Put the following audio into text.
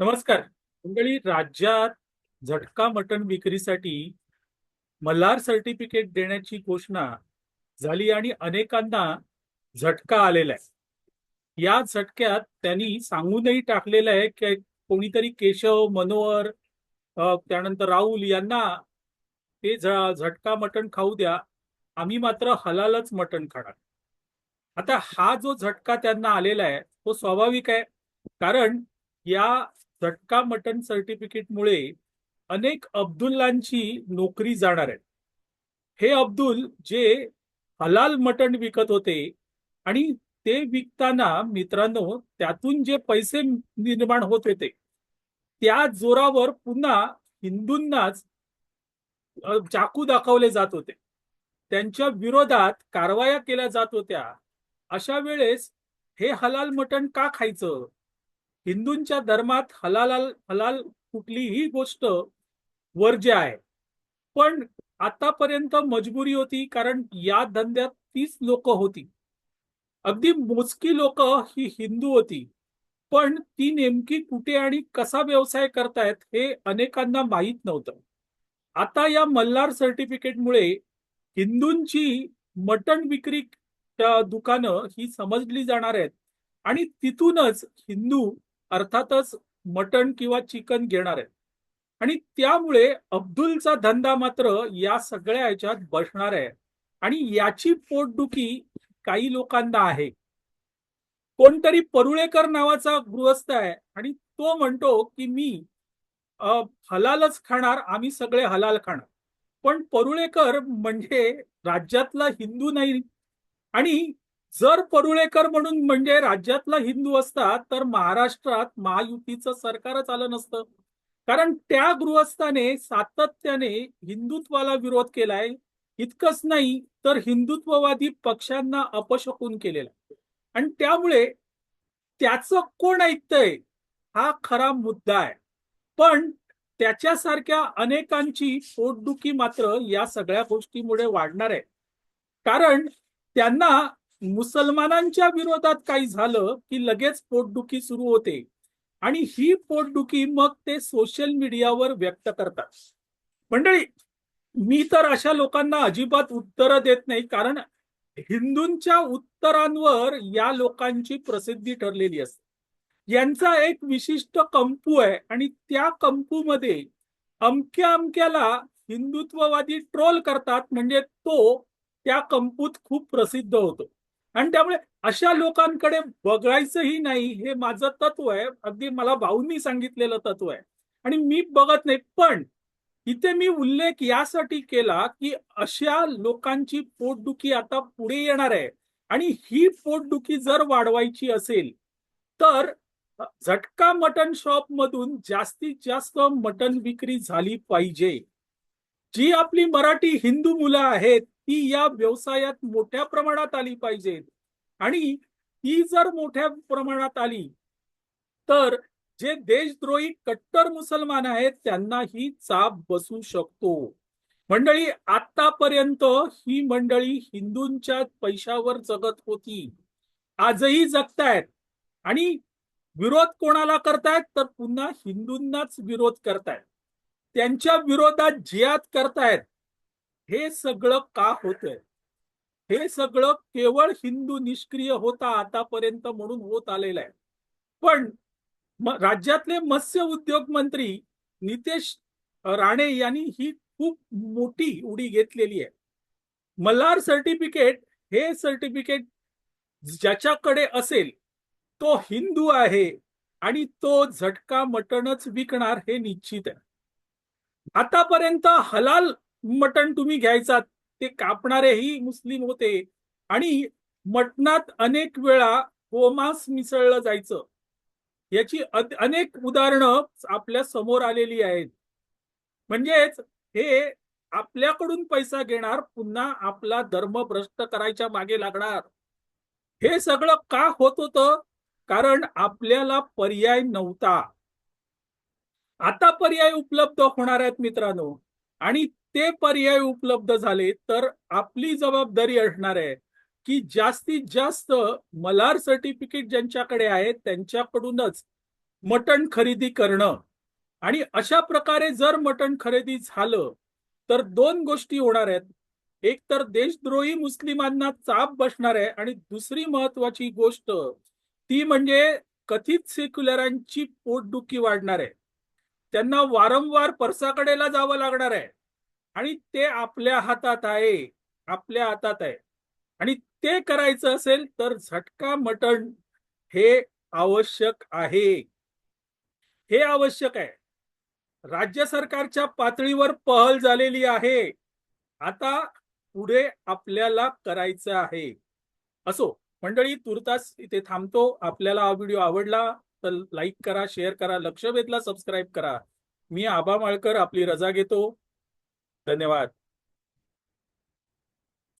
नमस्कार. मंडळी राज्यात झटका मटण विक्रीसाठी मल्हार सर्टिफिकेट देण्याची घोषणा झाली आणि अनेकांना झटका आलेला आहे. या झटक्यात त्यांनी सांगूनही टाकलेलं आहे की कोणीतरी केशव मनोहर त्यानंतर राहुल यांना ते झटका मटण खाऊ द्या. आम्ही मात्र हलालच मटण खाणार. आता हा जो झटका त्यांना आलेला आहे तो स्वाभाविक आहे. कारण या झटका मटन सर्टिफिकेटमुळे अनेक अब्दुल्लांची नोकरी जाणार आहे हे अब्दुल जे हलाल मटण विकत होते आणि ते विकताना मित्रांनो त्यातून जे पैसे निर्माण होत होते त्या जोरावर पुन्हा हिंदूंनाच चाकू दाखवले जात होते. त्यांच्या विरोधात कारवाया केल्या जात होत्या. अशा वेळेस हे हलाल मटण का खायचं? हिंदूंच्या धर्मात हलाल हलाल कुठलीही गोष्ट वर्ज्य आहे. पण आतापर्यंत मजबुरी होती कारण या धंद्यात तीच लोक होती. अगदी मोजकी लोक ही हिंदू होती. पण ती नेमकी कुठे आणि कसा व्यवसाय करतायत हे अनेकांना माहीत नव्हतं. आता या मल्हार सर्टिफिकेटमुळे हिंदूंची मटण विक्री दुकानं ही समजली जाणार आहेत. आणि तिथूनच हिंदू अर्थातच मटण किंवा चिकन घेणार आहेत. आणि त्यामुळे अब्दुलचा धंदा मात्र या सगळ्या ह्याच्यात बसणार आहे. आणि याची पोटदुखी काही लोकांना आहे. कोणतरी परुळेकर नावाचा गृहस्थ आहे आणि तो म्हणतो की मी हलालच खाणार आम्ही सगळे हलाल खाणार. पण परुळेकर म्हणजे राज्यातला हिंदू नाही. आणि जर परुळेकर म्हणून म्हणजे राज्यातला हिंदू असता तर महाराष्ट्रात महायुतीचं सरकारच आलं नसतं. कारण त्या गृहस्थाने सातत्याने हिंदुत्वाला विरोध केलाय. इतकंच नाही तर हिंदुत्ववादी पक्षांना अपशकून केलेला. आणि त्यामुळे त्याचं कोण ऐकतंय? हा खरा मुद्दा आहे. पण त्याच्यासारख्या अनेकांची पोटदुखी मात्र या सगळ्या गोष्टीमुळे वाढणार आहे. कारण त्यांना मुसलमानांच्या विरोधात काही झालं की लगेच पोटदुखी सुरू होते. आणि ही पोटदुखी मग ते सोशल मीडियावर व्यक्त करतात. मंडळी मी तर अशा लोकांना अजिबात उत्तरं देत नाही कारण हिंदूंच्या उत्तरांवर या लोकांची प्रसिद्धी ठरलेली असते. यांचा एक विशिष्ट कंपू आहे आणि त्या कंपूमध्ये अमक्या अमक्याला हिंदुत्ववादी ट्रोल करतात म्हणजे तो त्या कंपूत खूप प्रसिद्ध होतो. आणि त्यामुळे अशा लोकांकडे बघायचंही नाही हे माझं तत्व आहे. अगदी मला भाऊंनी सांगितलेलं तत्व आहे. आणि मी बघत नाही. पण इथे मी उल्लेख यासाठी केला की अशा लोकांची पोटदुखी आता पुढे येणार आहे. आणि ही पोटदुखी जर वाढवायची असेल तर झटका मटन शॉप मधून जास्तीत जास्त मटन विक्री झाली पाहिजे. जी आपली मराठी हिंदू मुलं आहेत ती या व्यवसायात मोठ्या प्रमाणात आली पाहिजेत. आणि ती जर मोठ्या प्रमाणात आली तर जे देशद्रोही कट्टर मुसलमान आहेत त्यांना ही चाप बसू शकतो. मंडळी आतापर्यंत ही मंडळी हिंदूंच्या पैशावर जगत होती. आजही जगतायत. आणि विरोध कोणाला करतायत? तर पुन्हा हिंदूंनाच विरोध करतायत. त्यांच्या विरोधात जियाद करतायत. हे सगळं का होतंय? हे सगळं केवळ हिंदू निष्क्रिय होता आतापर्यंत म्हणून होत आलेलं आहे. पण राज्यातले मत्स्य उद्योग मंत्री नितेश राणे यांनी ही खूप मोठी उडी घेतलेली आहे. मल्हार सर्टिफिकेट हे सर्टिफिकेट ज्याच्याकडे असेल तो हिंदू आहे आणि तो झटका मटणच विकणार हे निश्चित आहे. आतापर्यंत हलाल मटण तुम्ही घ्यायचा ते कापणारेही मुस्लिम होते. आणि मटणात अनेक वेळा गोमांस मिसळलं जायचं. याची अ- अनेक उदाहरणं आपल्यासमोर आलेली आहेत. म्हणजेच हे आपल्याकडून पैसा घेणार पुन्हा आपला धर्म भ्रष्ट करायच्या मागे लागणार. हे सगळं का होत होतं? कारण आपल्याला पर्याय नव्हता. आता पर्याय उपलब्ध होणार आहेत मित्रांनो. आणि ते पर्याय उपलब्ध झाले तर आपली जबाबदारी असणार आहे की जास्तीत जास्त मलार सर्टिफिकेट ज्यांच्याकडे आहे त्यांच्याकडूनच मटण खरेदी करणं. आणि अशा प्रकारे जर मटण खरेदी झालं तर दोन गोष्टी होणार आहेत. एक तर देशद्रोही मुस्लिमांना चाप बसणार आहे आणि दुसरी महत्वाची गोष्ट ती म्हणजे कथित सेक्युलरांची पोटदुखी वाढणार आहे. त्यांना वारंवार परसाकडेला जावं लागणार आहे. आणि ते आपल्या हातात आहे. आपल्या हातात आहे. आणि ते करायचं असेल तर झटका मटण हे आवश्यक आहे. हे आवश्यक आहे. राज्य सरकारच्या पातळीवर पहल झालेली आहे. आता पुढे आपल्याला करायचं आहे. असो मंडळी तुर्तास इथे थांबतो. आपल्याला हा व्हिडिओ आवडला तर लाईक करा शेअर करा लक्ष वेधला सबस्क्राईब करा. मी आबा माळकर आपली रजा घेतो. धन्यवाद